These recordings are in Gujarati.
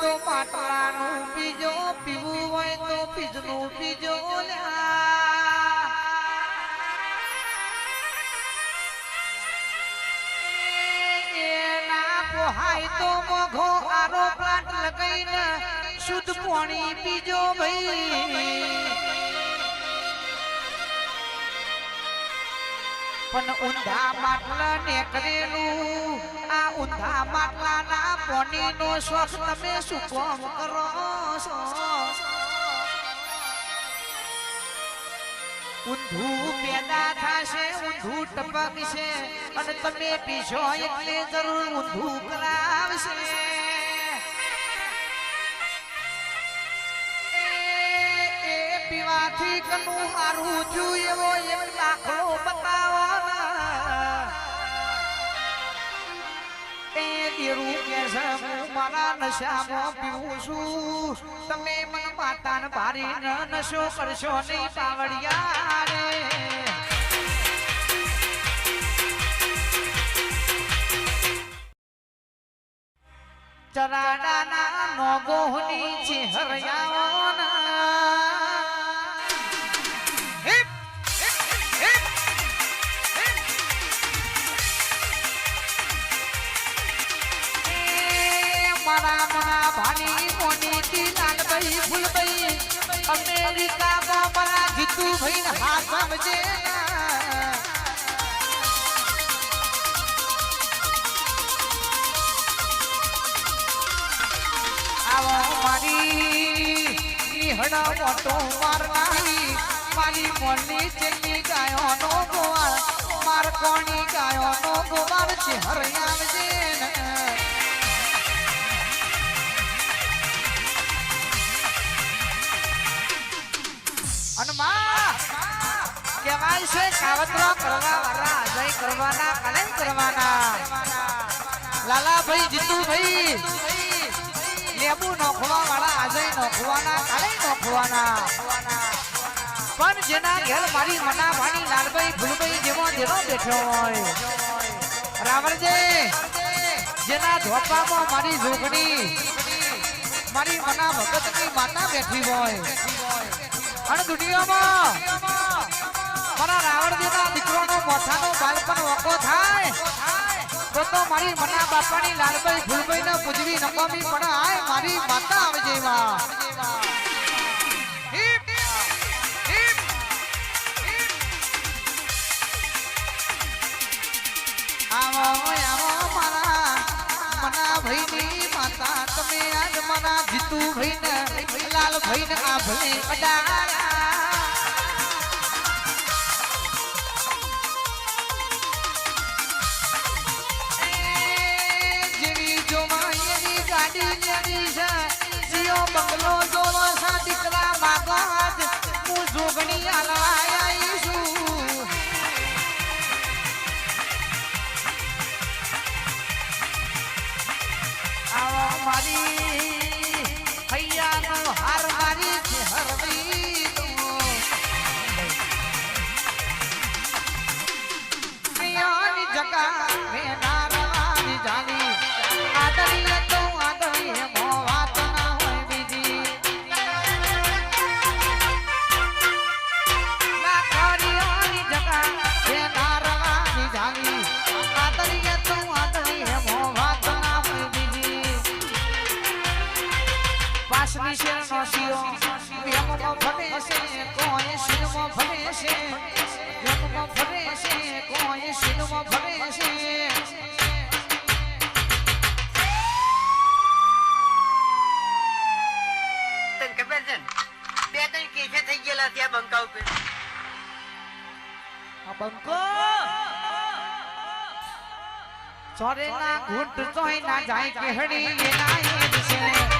તો માટલાનું બીજો, પીવું હોય તો પીજનું બીજો લ્યા. તો મોઘો આરો શુદ્ધ પાણી પીજો ભાઈ. પણ ઊંધા માટલા નેકરેલું આ ઊંધા માટલાના પોણીનો શોખ તમે શું કોમ કરો છો? ઊંધું પેદા થશે, ઊંધું ટપકશે, અને તમે પીશો એટલે જરૂર ઊંધું કરાવશે. પીવાથી કનું મારું થયું એવો એક દાખલો બતાવો. એ દીરું કે છે. હું મારા નશો કરશો નહીં પાવડિયા રે. ચરાડાના ભાની મોની તી લાલભાઈ ફૂલભાઈ અમેરિકામાં મારા જીતુભાઈ ને હાથ સમજે આવો મારી નિહળ મોટો મારનારી મારી મોની ચેલી ગાયો નો ગોવાળ માર કોણી ગાયો નો ગોવાળ છે હરિયાવજે કહેવાય છે કાવતરો કરવા વાળા અજય કરવાના કાલે કરવાના લાલાભાઈ જીતુભાઈ લેબુ નોખવા વાળા આજે નોખવાના કાલે નોખવાના પણ જેના ઘેર મારી મના ભાણી લાલભાઈ ભૂલભાઈ જેવો જેનો બેઠો હોય રાવણજી જેના ધોપામાં મારી જોગણી મારી મના ભગતની માતા બેઠી હોય. અને દુનિયામાં મારા રાવણજીના દીકરાનો મોથાનો બાળપણ વકો થાય, તો તો મારી મના બાપાની લાલભાઈ ફૂલભાઈ ને પૂજવી નકામી પણ આય મારી માતા આવે હિપ. આવો ભાઈની માતા, તમે આજ મારા જીતુ ભાઈ ને લાલ ભાઈ આ ભલે અડાયા જેવી એની ગાડી જેવી છે, જીઓ બંગલો મારી વ્યમમાં ફરે છે કોઈ શિરમાં ફરે છે. વ્યમમાં ફરે છે કોઈ શિરમાં ફરે છે. તને ખબર છે ને? બે ત્રણ કેસે થઈ ગયેલા ત્યાં બંકા ઉપર. આ બંકો? ચોરે ના ઘૂંટ ચોય ના જાય કે એ ના એ છે.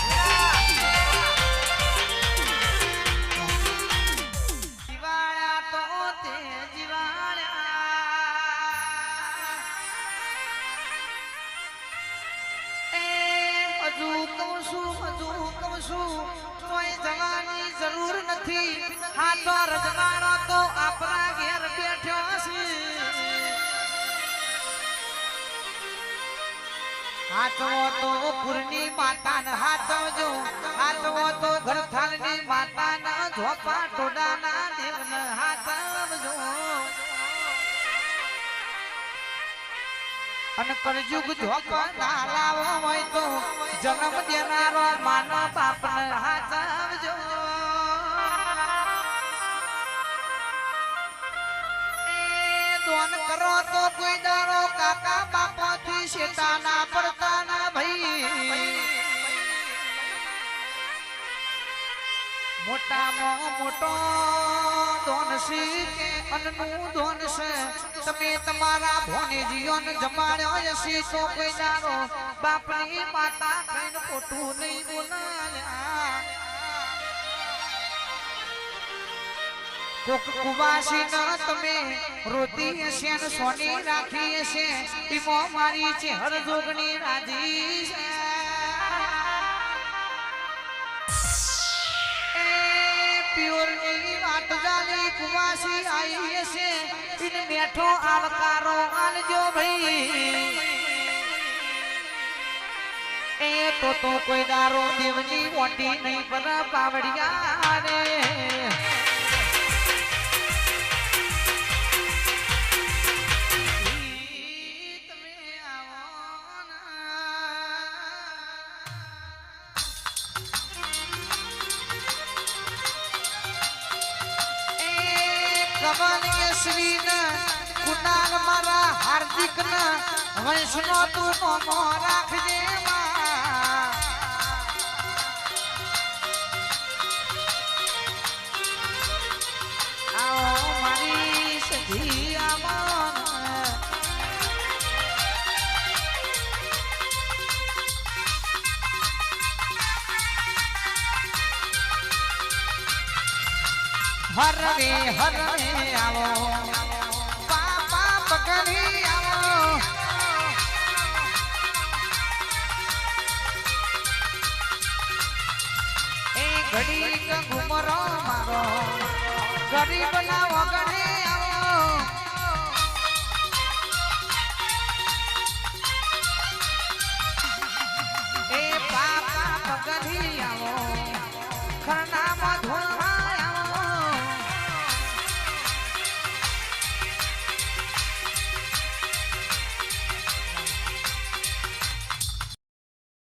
નથી હાથો રજવાડો તો આપણા ઘેર બેઠ્યો છે. હાથવો તો પુરની માતાને હાથવજો હાથવો તો ઘરથાલની માતાના ઝોપા ટોડાના દેવને હાથવજો અને કળજુગ ઝોપા ના લાવો હોય તો જન્મ દેનારો માનો બાપને હાથવજો એ કરો તો કોઈ કાકા ના પડતા ના ભાઈ. મોટામાં મોટો ધોનસી કે અન્નનું છે? તમે તમારા ભોને જીવન જમાડ્યો હશે તો કોઈ દાડો બાપની માતા કઈ ખોટું નહીં બોલાલ્યા કોક કુવાસી ન તમે રોતી હશે ને સોની રાખી હશે, ઈમો મારી છે હર જોગણી રાજી છે. એ પ્યોરની વાત જાલી કુવાસી આવી હશે ઇન બેઠો આવકારો આલજો ભાઈ. એ તો તો કોઈ દારો દેવની મોટી નહીં પર પાવડિયા રે કમાનીય શ્રીને કુનાર મારા હાર્દિકને વંશનો તું નોમો રાખજે મારી સધી હરવે હરવે આવો. પાપા પકડી આવો. એ ઘડી ઘુમરો મારો. ગરીબ ના વગણે આવો. આવો. ખરના